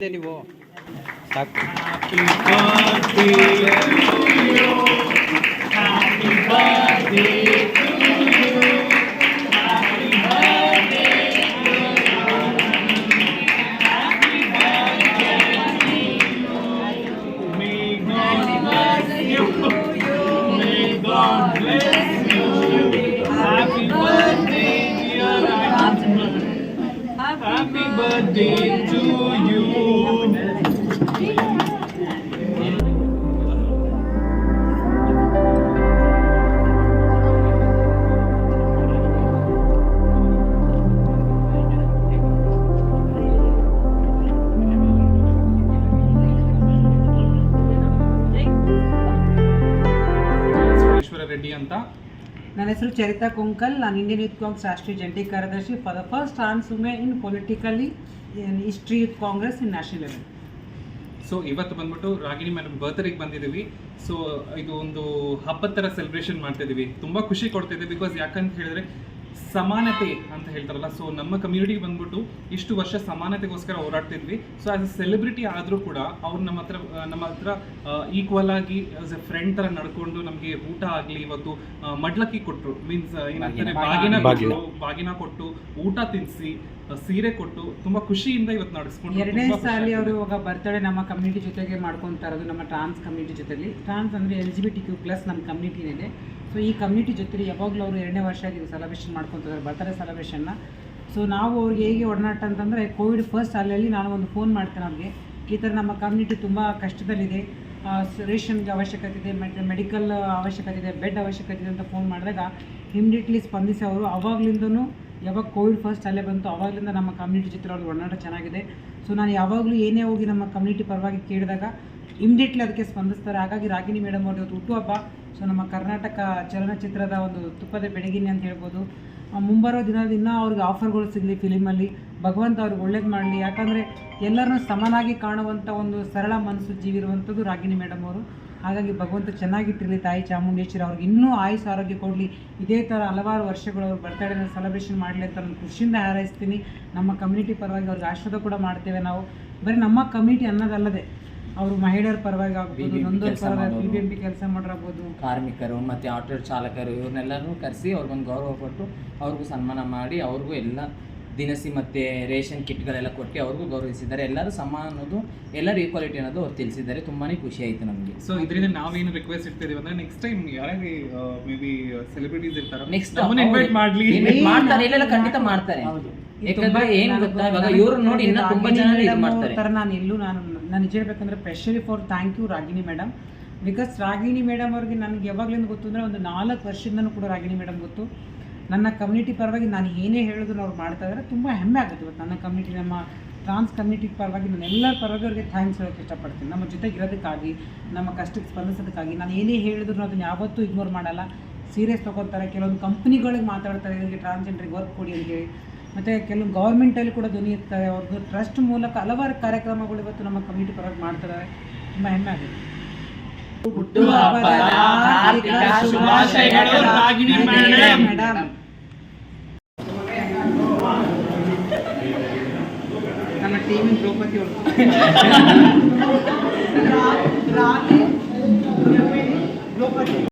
ಇದೆ ನೀವು ಸಾಕು birthday to you. రెడ్డి అంతా ನನ್ನ ಹೆಸರು ಚರಿತಾ ಕುಂಕಲ್. ನಾನು ಇಂಡಿಯನ್ ಯೂತ್ ಕಾಂಗ್ರೆಸ್ ರಾಷ್ಟ್ರೀಯ ಜಂಟಿ ಕಾರ್ಯದರ್ಶಿ. For the first trans woman in politically in history youth Congress in national level so ಇವತ್ತು ಬಂದ್ಬಿಟ್ಟು ರಾಗಿಣಿ ಮೇಡಮ್ ಬರ್ತ್ಡೇಗೆ ಬಂದಿದ್ದೀವಿ. ಸೊ ಇದು ಒಂದು ಹಬ್ಬದ ಥರ ಸೆಲೆಬ್ರೇಷನ್ ಮಾಡ್ತಿದ್ದೀವಿ. ತುಂಬ ಖುಷಿ ಕೊಡ್ತಿದೆ ಬಿಕಾಸ್ ಯಾಕಂತ ಹೇಳಿದ್ರೆ ಸಮಾನತೆ ಅಂತ ಹೇಳ್ತಾರಲ್ಲ. ಸೊ ನಮ್ಮ ಕಮ್ಯುನಿಟಿ ಬಂದ್ಬಿಟ್ಟು ಇಷ್ಟು ವರ್ಷ ಸಮಾನತೆಗೋಸ್ಕರ ಹೋರಾಡ್ತಿದ್ವಿ. ಸೊ ಆಸ್ ಎ ಸೆಲೆಬ್ರಿಟಿ ಆದರೂ ಕೂಡ ಅವ್ರು ನಮ್ಮ ಹತ್ರ ನಮ್ಮ ಹತ್ರ ಈಕ್ವಲ್ ಆಗಿ ಆಸ್ ಎ ಫ್ರೆಂಡ್ ಥರ ನಡ್ಕೊಂಡು ನಮಗೆ ಊಟ ಆಗಲಿ ಇವತ್ತು ಮಡ್ಲಕ್ಕಿ ಕೊಟ್ಟರು ಮೀನ್ಸ್ ಏನಂತಾರೆ ಬಾಗಿನ ಬಾಗಿನ. ಕೊಟ್ಟು ಬಾಗಿನ ಕೊಟ್ಟು ಊಟ ತಿನ್ನಿಸಿ ಸೀರೆ ಕೊಟ್ಟು ತುಂಬಾ ಖುಷಿಯಿಂದ ಇವತ್ತು ನಡೆಸ್ಕೊಂಡು ಎರಡನೇ ಸಾಲಿ ಅವರು. ಇವಾಗ ಬರ್ತಡೆ ನಮ್ಮ ಕಮ್ಯುನಿಟಿ ಜೊತೆಗೆ ಮಾಡ್ಕೊತಾ ಇರೋದು ನಮ್ಮ ಟ್ರಾನ್ಸ್ ಕಮ್ಯುನಿಟಿ ಜೊತೆಲಿ. ಟ್ರಾನ್ಸ್ ಅಂದರೆ L G B T Q plus ನಮ್ಮ ಕಮ್ಯುನಿಟಿನಿದೆ ಸೊ ಈ ಕಮ್ಯುನಿಟಿ ಜೊತೆ ಯಾವಾಗಲೂ ಅವರು ಎರಡನೇ ವರ್ಷ ಆಗಿದೆ ಸೆಲೆಬ್ರೇಷನ್ ಮಾಡ್ಕೊತಿದ್ದಾರೆ ಸೆಲೆಬ್ರೇಷನ್ ಸೆಲೆಬ್ರೇಷನ್ನ ಸೊ ನಾವು ಅವ್ರಿಗೆ ಹೇಗೆ ಒಡನಾಟ ಅಂತಂದರೆ ಕೋವಿಡ್ ಫಸ್ಟ್ ಅಲ್ಲಲ್ಲಿ ನಾನು ಒಂದು ಫೋನ್ ಮಾಡ್ತೇನೆ ಅವ್ರಿಗೆ. ಈ ಥರ ನಮ್ಮ ಕಮ್ಯುನಿಟಿ ತುಂಬ ಕಷ್ಟದಲ್ಲಿದೆ. ರೇಷನ್ಗೆ ಅವಶ್ಯಕತೆ ಇದೆ ಮೆಡ್ ಮೆಡಿಕಲ್ ಅವಶ್ಯಕತೆ ಇದೆ ಬೆಡ್ ಅವಶ್ಯಕತೆ ಇದೆ ಅಂತ ಫೋನ್ ಮಾಡಿದಾಗ ಇಮಿಡಿಯೇಟ್ಲಿ ಸ್ಪಂದಿಸಿ ಅವರು. ಅವಾಗ್ಲಿಂದನೂ ಯಾವಾಗ ಕೋವಿಡ್ ಫಸ್ಟ್ ಅಲ್ಲೇ ಬಂತು ಅವಾಗಲಿಂದ ನಮ್ಮ ಕಮ್ಯುನಿಟಿ ಜೊತೆ ಒಡನಾಟ ಚೆನ್ನಾಗಿದೆ. ಸೊ ನಾನು ಯಾವಾಗಲೂ ಏನೇ ಹೋಗಿ ನಮ್ಮ ಕಮ್ಯುನಿಟಿ ಪರವಾಗಿ ಕೇಳಿದಾಗ ಇಮಿಡಿಯೇಟ್ಲಿ ಅದಕ್ಕೆ ಸ್ಪಂದಿಸ್ತಾರೆ. ಹಾಗಾಗಿ ರಾಗಿಣಿ ಮೇಡಮ್ ಅವ್ರದ್ದು ಇವತ್ತು ಹುಟ್ಟುಹಬ್ಬ ಸೊ ನಮ್ಮ ಕರ್ನಾಟಕ ಚಲನಚಿತ್ರದ ಒಂದು ತುಪ್ಪದ ಬೆಳಗಿನಿ ಅಂತ ಹೇಳ್ಬೋದು. ಮುಂಬರೋ ದಿನದ ಇನ್ನೂ ಅವ್ರಿಗೆ ಆಫರ್ಗಳು ಸಿಗಲಿ ಫಿಲಿಮಲ್ಲಿ ಭಗವಂತ ಅವ್ರಿಗೆ ಒಳ್ಳೇದು ಮಾಡಲಿ. ಯಾಕಂದರೆ ಎಲ್ಲರನ್ನೂ ಸಮನಾಗಿ ಕಾಣುವಂಥ ಒಂದು ಸರಳ ಮನಸ್ಸು ಜೀವಿ ಇರುವಂಥದ್ದು ರಾಗಿಣಿ ಮೇಡಮ್ ಅವರು. ಹಾಗಾಗಿ ಭಗವಂತ ಚೆನ್ನಾಗಿಟ್ಟಿರಲಿ ತಾಯಿ ಚಾಮುಂಡೇಶ್ವರಿ ಅವ್ರಿಗೆ. ಇನ್ನೂ ಆಯುಸ್ ಆರೋಗ್ಯ ಕೊಡಲಿ. ಇದೇ ಥರ ಹಲವಾರು ವರ್ಷಗಳು ಅವ್ರ ಬರ್ತಡೇನ ಸೆಲೆಬ್ರೇಷನ್ ಮಾಡಲಿ ಅಂತ ನಾನು ಖುಷಿಯಿಂದ ಹಾರೈಸ್ತೀನಿ. ನಮ್ಮ ಕಮ್ಯುನಿಟಿ ಪರವಾಗಿ ಅವ್ರಿಗೆ ಆಶೀರ್ವಾದ ಕೂಡ ಮಾಡ್ತೇವೆ ನಾವು. ಬರೀ ನಮ್ಮ ಕಮ್ಯುನಿಟಿ ಅನ್ನೋದಲ್ಲದೆ ಅವರು ಮಹಿಳೆಯರ ಪರವಾಗಿ ಆಗ್ಬೋದು BBMP ಪರವಾಗಿ ಮಾಡೋರು. ಕೆಲಸ ಮಾಡಿರ್ಬೋದು ಕಾರ್ಮಿಕರು ಮತ್ತೆ ಆಟೋ ಚಾಲಕರು ಇವ್ರನ್ನೆಲ್ಲರೂ ಕರೆಸಿ ಅವ್ರಿಗೊಂದು ಗೌರವ ಕೊಟ್ಟು ಅವ್ರಿಗೂ ಸನ್ಮಾನ ಮಾಡಿ ಅವ್ರಿಗೂ ಎಲ್ಲ ದಿನಸಿ ಮತ್ತು ರೇಷನ್ ಕಿಟ್ಗಳೆಲ್ಲ ಕೊಟ್ಟು ಅವ್ರಿಗೂ ಗೌರವಿಸಿದ್ದಾರೆ. ಎಲ್ಲರೂ ಸಮ ಅನ್ನೋದು ಎಲ್ಲರೂ ಈಕ್ವಾಲಿಟಿ ಅನ್ನೋದು ಅವ್ರು ತಿಳಿಸಿದ್ದಾರೆ. ತುಂಬಾ ಖುಷಿ ಆಯಿತು ನಮಗೆ. ಸೊ ಇದರಿಂದ ನಾವೇನು ರಿಕ್ವೆಸ್ಟ್ ಇಡ್ತಿದೀವಿ ಅಂದ್ರೆ ನೆಕ್ಸ್ಟ್ ಟೈಮ್ ಯಾರೇ ಮೇ ಬಿ ಸೆಲೆಬ್ರಿಟೀಸ್ ಇರ್ತಾರೆ ನೆಕ್ಸ್ಟ್ ನಮ್ಮನ್ನ ಇನ್ವೈಟ್ ಮಾಡಲಿ. ಮಾಡ್ತಾರೆ. ಇಲ್ಲೆಲ್ಲ ಖಂಡಿತ ಮಾಡ್ತಾರೆ. ಯಾಕಂದ್ರೆ ಏನ್ ಗೊತ್ತಾ? ಇವಾಗ ಇವ್ರು ನೋಡಿ ಇನ್ನ ತುಂಬಾ ಜನ ಇದು ಮಾಡ್ತಾರೆ. ನಾನು ಎಲ್ಲೂ ನಾನು ನಾನು ನಿಜ ಹೇಳ್ಬೇಕಂದ್ರೆ specially for thank you Ragini madam because Ragini madam ಅವ್ರಿಗೆ ನನಗೆ ಯಾವಾಗಲಿಂದ ಗೊತ್ತು ಅಂದ್ರೆ ಒಂದು ನಾಲ್ಕು ವರ್ಷದಿಂದನೂ ಕೂಡ ರಾಗಿಣಿ ಮೇಡಮ್ ಗೊತ್ತು. ನನ್ನ ಕಮ್ಯುನಿಟಿ ಪರವಾಗಿ ನಾನು ಏನೇ ಹೇಳಿದ್ರು ಅವ್ರು ಮಾಡ್ತಾ ಇದ್ದಾರೆ ತುಂಬ ಹೆಮ್ಮೆ ಆಗುತ್ತೆ ಇವತ್ತು ನನ್ನ ಕಮ್ಯುನಿಟಿ ನಮ್ಮ ಟ್ರಾನ್ಸ್ ಕಮ್ಯುನಿಟಿ ಪರವಾಗಿ ನಾನು ಎಲ್ಲರ ಪರವಾಗಿ ಅವ್ರಿಗೆ ಥ್ಯಾಂಕ್ಸ್ ಹೇಳೋಕ್ಕೆ ಇಷ್ಟಪಡ್ತೀನಿ. ನಮ್ಮ ಜೊತೆಗೆ ಇರೋದಕ್ಕಾಗಿ ನಮ್ಮ ಕಷ್ಟಕ್ಕೆ ಸ್ಪಂದಿಸೋದಕ್ಕಾಗಿ ನಾನು ಏನೇ ಹೇಳಿದ್ರು ಅದನ್ನು ಯಾವತ್ತೂ ಇಗ್ನೋರ್ ಮಾಡಲ್ಲ. ಸೀರಿಯಸ್ ತೊಗೊತಾರೆ. ಕೆಲವೊಂದು ಕಂಪ್ನಿಗಳಿಗೆ ಮಾತಾಡ್ತಾರೆ. ಇದಕ್ಕೆ ಟ್ರಾನ್ಸ್ಜೆಂಡ್ರಿಗೆ ವರ್ಕ್ ಕೊಡಿ ಅಂತ ಹೇಳಿ. ಮತ್ತು ಕೆಲವು ಗೌರ್ಮೆಂಟಲ್ಲಿ ಕೂಡ ಧ್ವನಿ ಇರ್ತಾರೆ ಅವ್ರದ್ದು ಟ್ರಸ್ಟ್ ಮೂಲಕ ಹಲವಾರು ಕಾರ್ಯಕ್ರಮಗಳು ಇವತ್ತು ನಮ್ಮ ಕಮ್ಯುನಿಟಿ ಪರವಾಗಿ ಮಾಡ್ತಾರೆ ತುಂಬ ಹೆಮ್ಮೆ ಆಗುತ್ತೆ. ಹುಟ್ಟುಹಬ್ಬದ ಹಾರ್ದಿಕ ಶುಭಾಶಯಗಳು. ರಾಗಿಣಿ ಮೇಡಮ್. ಮೇಡಮ್ ನಮ್ಮ ಟೀಮಿನ ದ್ರೌಪದಿ ಅವರು ದ್ರೌಪದಿ